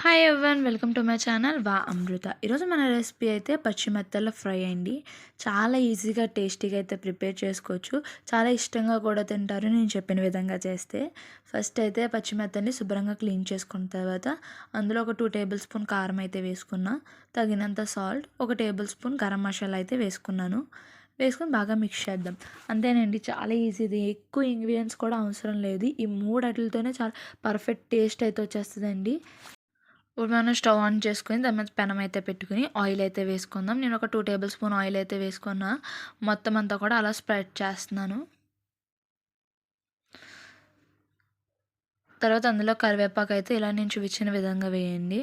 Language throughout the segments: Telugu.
Hi everyone welcome to my channel వా అమృత ఈరోజు మన రెసిపీ అయితే పచ్చి మెత్తల ఫ్రై అండి. చాలా ఈజీగా టేస్టీగా అయితే ప్రిపేర్ చేసుకోవచ్చు. చాలా ఇష్టంగా కూడా తింటారు నేను చెప్పిన విధంగా చేస్తే. ఫస్ట్ అయితే పచ్చిమెత్తల్ని శుభ్రంగా క్లీన్ చేసుకున్న తర్వాత అందులో ఒక టూ టేబుల్ స్పూన్ కారం అయితే వేసుకున్నా. తగినంత సాల్ట్ ఒక టేబుల్ స్పూన్ గరం మసాలా అయితే వేసుకున్నాను. వేసుకొని బాగా మిక్స్ చేద్దాం. అంతేనండి చాలా ఈజీది. ఎక్కువ ఇంగ్రీడియంట్స్ కూడా అవసరం లేదు. ఈ మూడు అట్లతోనే చాలా పర్ఫెక్ట్ టేస్ట్ అయితే వచ్చేస్తుందండి. ఇప్పుడు మనం స్టవ్ ఆన్ చేసుకుని దాని మీద పెనం అయితే పెట్టుకుని ఆయిల్ అయితే వేసుకుందాం. నేను ఒక టూ టేబుల్ స్పూన్ ఆయిల్ అయితే వేసుకున్నా. మొత్తం అంతా కూడా అలా స్ప్రెడ్ చేస్తున్నాను. తర్వాత అందులో కరివేపాకు అయితే ఇలా నేను చూపించిన విధంగా వేయండి.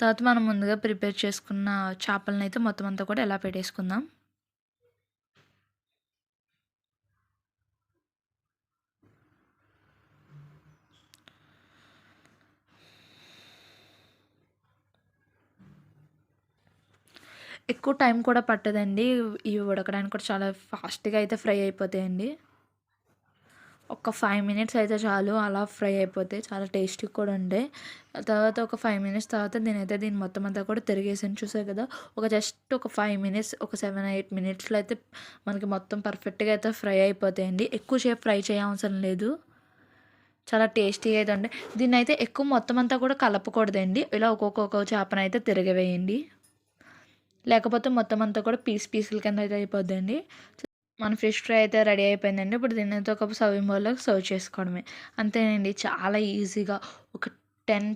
తర్వాత మనం ముందుగా ప్రిపేర్ చేసుకున్న చేపలను అయితే మొత్తం అంతా కూడా ఎలా పెట్టేసుకుందాం. ఎక్కువ టైం కూడా పట్టదండి. ఇవి ఉడకడానికి కూడా చాలా ఫాస్ట్గా అయితే ఫ్రై అయిపోతాయండి. ఒక ఫైవ్ మినిట్స్ అయితే చాలు అలా ఫ్రై అయిపోతాయి చాలా టేస్టీ కూడా ఉంటాయి తర్వాత ఒక ఫైవ్ మినిట్స్ తర్వాత నేనైతే దీన్ని మొత్తం అంతా కూడా తిరిగేసాను. చూసారు కదా? ఒక జస్ట్ ఒక ఫైవ్ మినిట్స్ ఒక సెవెన్ ఎయిట్ మినిట్స్లో అయితే మనకి మొత్తం పర్ఫెక్ట్గా అయితే ఫ్రై అయిపోతాయండి. ఎక్కువసేపు ఫ్రై చేయవసరం లేదు. చాలా టేస్టీగా అయితే ఉంటాయి దీన్ని అయితే ఎక్కువ మొత్తం అంతా కూడా కలపకూడదండి. ఇలా ఒక్కొక్క చేపనైతే తిరగవేయండి. లేకపోతే మొత్తం అంతా కూడా పీస్ పీసుల కింద అయితే అయిపోద్దండి. మన ఫిష్ ఫ్రై అయితే రెడీ అయిపోయిందండి. ఇప్పుడు దీనితో ఒక సర్వింగ్ బౌల్లో సర్వ్ చేసుకోవడమే. అంతేనండి చాలా ఈజీగా ఒక టెన్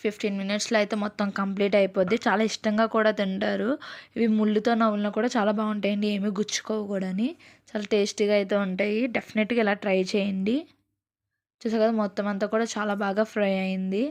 ఫిఫ్టీన్ మినిట్స్లో అయితే మొత్తం కంప్లీట్ అయిపోద్ది. చాలా ఇష్టంగా కూడా తింటారు. ఇవి ముళ్ళుతో నవ్వులను కూడా చాలా బాగుంటాయండి. ఏమీ గుచ్చుకోకూడని చాలా టేస్టీగా అయితే ఉంటాయి. డెఫినెట్గా ఇలా ట్రై చేయండి. చూసా కదా మొత్తం అంతా కూడా చాలా బాగా ఫ్రై అయింది.